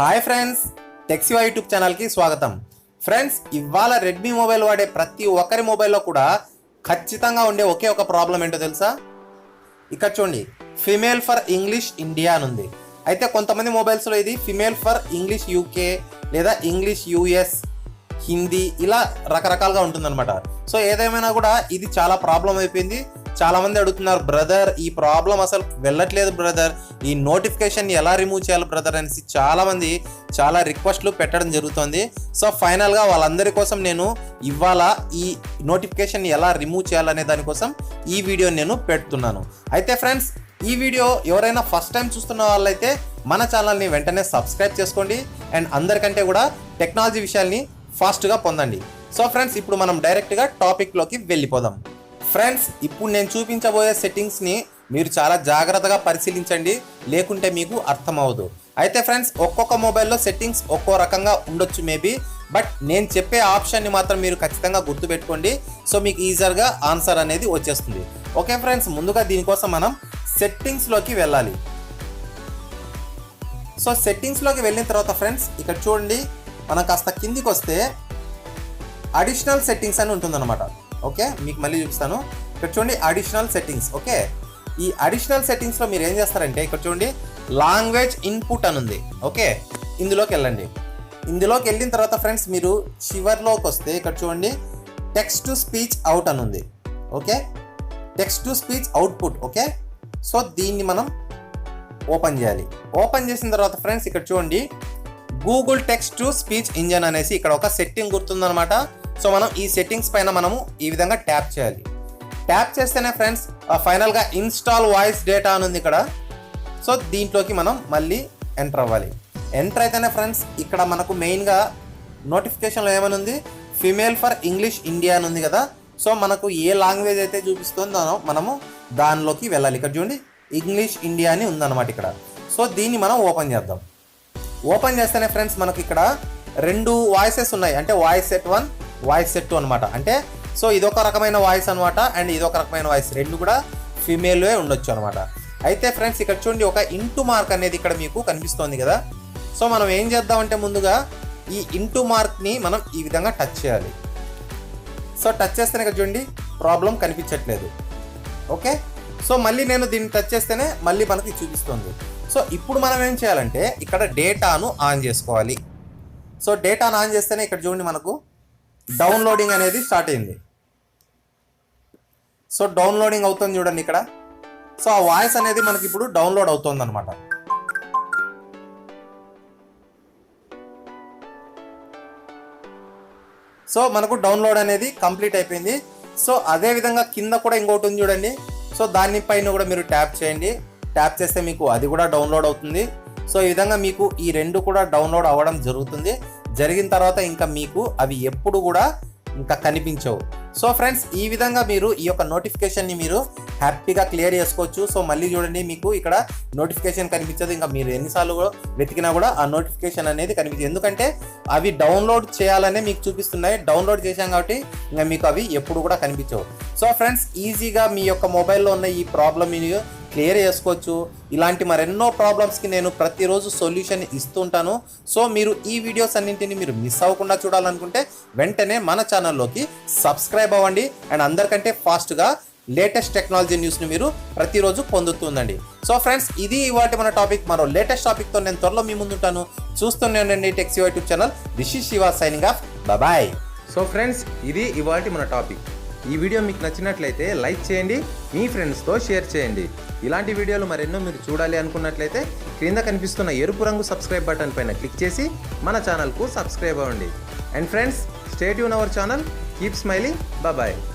Hi friends టెక్సివా YouTube ఛానల్కి స్వాగతం. Friends ఇవాళ రెడ్మీ మొబైల్ వాడే ప్రతి ఒక్కరి మొబైల్లో కూడా ఖచ్చితంగా ఉండే ఒకే ఒక ప్రాబ్లం ఏంటో తెలుసా? ఇక్కడ చూడండి ఫిమేల్ ఫర్ ఇంగ్లీష్ ఇండియా అని ఉంది. అయితే కొంతమంది మొబైల్స్లో ఇది ఫిమేల్ ఫర్ ఇంగ్లీష్ యూకే లేదా ఇంగ్లీష్ యూఎస్ హిందీ ఇలా రకరకాలుగా ఉంటుందన్నమాట. సో ఏదేమైనా కూడా ఇది చాలా ప్రాబ్లం అయిపోయింది. చాలా మంది అడుగుతున్నారు బ్రదర్ ఈ ప్రాబ్లం అసలు వెళ్ళట్లేదు బ్రదర్. ఈ నోటిఫికేషన్ ఎలా రిమూవ్ చేయాలి బ్రదర్? అనేసి చాలామంది చాలా రిక్వెస్ట్లు పెట్టడం జరుగుతుంది. సో ఫైనల్గా వాళ్ళందరి కోసం నేను ఇవాళ ఈ నోటిఫికేషన్ ఎలా రిమూవ్ చేయాలనే దానికోసం ఈ వీడియో నేను పెడుతున్నాను. అయితే ఫ్రెండ్స్ ఈ వీడియో ఎవరైనా ఫస్ట్ టైం చూస్తున్న వాళ్ళైతే మన ఛానల్ని వెంటనే సబ్స్క్రైబ్ చేసుకోండి అండ్ అందరికంటే కూడా టెక్నాలజీ విషయాల్ని ఫాస్ట్గా పొందండి. సో ఫ్రెండ్స్ ఇప్పుడు మనం డైరెక్ట్గా టాపిక్లోకి వెళ్ళిపోదాం. ఫ్రెండ్స్ ఇప్పుడు నేను చూపించబోయే సెట్టింగ్స్ని మీరు చాలా జాగ్రత్తగా పరిశీలించండి. లేకుంటే మీకు అర్థమవదు అయితే ఫ్రెండ్స్ ఒక్కొక్క మొబైల్లో సెట్టింగ్స్ ఒక్కో రకంగా ఉండొచ్చు మేబీ బట్ నేను చెప్పే ఆప్షన్ని మాత్రం మీరు ఖచ్చితంగా గుర్తుపెట్టుకోండి. సో మీకు ఈజీగా ఆన్సర్ అనేది వచ్చేస్తుంది. ఓకే ఫ్రెండ్స్ ముందుగా దీనికోసం మనం సెట్టింగ్స్లోకి వెళ్ళాలి. సో సెట్టింగ్స్లోకి వెళ్ళిన తర్వాత ఫ్రెండ్స్ ఇక్కడ చూడండి. మనం కాస్త కిందికి వస్తే అడిషనల్ సెట్టింగ్స్ అని ఉంటుందన్నమాట. ఓకే? మీకు మళ్ళీ చూపిస్తాను. ఇక్కడ చూడండి అడిషనల్ సెట్టింగ్స్ ఓకే? ఈ అడిషనల్ సెట్టింగ్స్లో మీరు ఏం చేస్తారంటే ఇక్కడ చూడండి లాంగ్వేజ్ ఇన్పుట్ అని ఉంది ఓకే? ఇందులోకి వెళ్ళండి. ఇందులోకి వెళ్ళిన తర్వాత ఫ్రెండ్స్ మీరు చివర్లోకి వస్తే ఇక్కడ చూడండి టెక్స్ట్ టు స్పీచ్ అవుట్ అని ఉంది okay? Text to speech output okay? So దీన్ని మనం ఓపెన్ చేయాలి. ఓపెన్ చేసిన తర్వాత ఫ్రెండ్స్ ఇక్కడ చూడండి Google text to speech engine అనేసి ఇక్కడ ఒక సెట్టింగ్ గుర్తుందనమాట సో మనం ఈ సెట్టింగ్స్ పైన మనము ఈ విధంగా ట్యాప్ చేయాలి. ట్యాప్ చేస్తేనే ఫ్రెండ్స్ ఫైనల్గా ఇన్స్టాల్ వాయిస్ డేటా అని ఉంది ఇక్కడ. సో దీంట్లోకి మనం మళ్ళీ ఎంటర్ అవ్వాలి. ఎంటర్ అయితేనే ఫ్రెండ్స్ ఇక్కడ మనకు మెయిన్గా నోటిఫికేషన్లో ఏమని ఉంది? ఫిమేల్ ఫర్ ఇంగ్లీష్ ఇండియా అని ఉంది కదా. సో మనకు ఏ లాంగ్వేజ్ అయితే చూపిస్తుందో మనము దానిలోకి వెళ్ళాలి. ఇక్కడ చూడండి ఇంగ్లీష్ ఇండియా అని ఉందన్నమాట ఇక్కడ. సో దీన్ని మనం ఓపెన్ చేద్దాం. ఓపెన్ చేస్తేనే ఫ్రెండ్స్ మనకు ఇక్కడ రెండు వాయిసెస్ ఉన్నాయి. అంటే voice set one voice set అనమాట అంటే సో ఇదొక రకమైన వాయిస్ అనమాట అండ్ ఇదొక రకమైన వాయిస్. రెండు కూడా ఫీమేల్లో ఉండొచ్చు అనమాట అయితే ఫ్రెండ్స్ ఇక్కడ చూడండి ఒక ఇంటూ మార్క్ అనేది ఇక్కడ మీకు కనిపిస్తోంది కదా. సో మనం ఏం చేద్దామంటే ముందుగా ఈ ఇంటూ మార్క్ని మనం ఈ విధంగా టచ్ చేయాలి. సో టచ్ చేస్తేనే ఇక్కడ చూడండి ప్రాబ్లం కనిపించట్లేదు. ఓకే? సో మళ్ళీ నేను దీన్ని టచ్ చేస్తేనే మళ్ళీ మనకి చూపిస్తుంది. సో ఇప్పుడు మనం ఏం చేయాలంటే ఇక్కడ డేటాను ఆన్ చేసుకోవాలి. సో డేటాను ఆన్ చేస్తేనే ఇక్కడ చూడండి మనకు డౌన్లోడింగ్ అనేది స్టార్ట్ అయింది. సో డౌన్లోడింగ్ అవుతుంది చూడండి ఇక్కడ. సో ఆ వాయిస్ అనేది మనకి ఇప్పుడు డౌన్లోడ్ అవుతుంది అనమాట సో మనకు డౌన్లోడ్ అనేది కంప్లీట్ అయిపోయింది. సో అదే విధంగా కింద కూడా ఇంకోటి ఉంది చూడండి. సో దాని పైన కూడా మీరు ట్యాప్ చేయండి. ట్యాప్ చేస్తే మీకు అది కూడా డౌన్లోడ్ అవుతుంది. సో ఈ విధంగా మీకు ఈ రెండు కూడా డౌన్లోడ్ అవ్వడం జరుగుతుంది. జరిగిన తర్వాత ఇంకా మీకు అవి ఎప్పుడు కూడా ఇంకా కనిపించవు. సో ఫ్రెండ్స్ ఈ విధంగా మీరు ఈ యొక్క నోటిఫికేషన్ని మీరు హ్యాపీగా క్లియర్ చేసుకోవచ్చు. సో మళ్ళీ చూడండి మీకు ఇక్కడ నోటిఫికేషన్ కనిపించదు. ఇంకా మీరు ఎన్నిసార్లు కూడా వెతికినా కూడా ఆ నోటిఫికేషన్ అనేది కనిపించదు. ఎందుకంటే అవి డౌన్లోడ్ చేయాలనే మీకు చూపిస్తున్నాయి. డౌన్లోడ్ చేశాం కాబట్టి ఇంకా మీకు అవి ఎప్పుడు కూడా కనిపించవు. సో ఫ్రెండ్స్ ఈజీగా మీ యొక్క మొబైల్లో ఉన్న ఈ ప్రాబ్లమ్ మీరు క్లియర్ చేసుకోవచ్చు. ఇలాంటి మరెన్నో ప్రాబ్లమ్స్కి నేను ప్రతిరోజు సొల్యూషన్ ఇస్తుంటాను. సో మీరు ఈ వీడియోస్ అన్నింటిని మీరు మిస్ అవ్వకుండా చూడాలనుకుంటే వెంటనే మన ఛానల్లోకి సబ్స్క్రైబ్ అవ్వండి. అండ్ అందరికంటే ఫాస్ట్గా లేటెస్ట్ టెక్నాలజీ న్యూస్ని మీరు ప్రతిరోజు పొందుతుందండి. సో ఫ్రెండ్స్ ఇది ఇవాటి మన టాపిక్ మరో లేటెస్ట్ టాపిక్తో నేను త్వరలో మీ ముందుంటాను. చూస్తూనే ఉండండి techie YouTube channel this is Shiva signing off bye so friends ఇది ఇవాటి మన టాపిక్ ఈ వీడియో మీకు నచ్చినట్లయితే లైక్ చేయండి. మీ ఫ్రెండ్స్తో షేర్ చేయండి. ఇలాంటి వీడియోలు మరెన్నో మీరు చూడాలి అనుకున్నట్లయితే క్రింద కనిపిస్తున్న ఎరుపు రంగు సబ్స్క్రైబ్ బటన్ పైన క్లిక్ చేసి మన ఛానల్కు సబ్స్క్రైబ్ అవ్వండి. And friends stay Yoon our channel keep smiling bye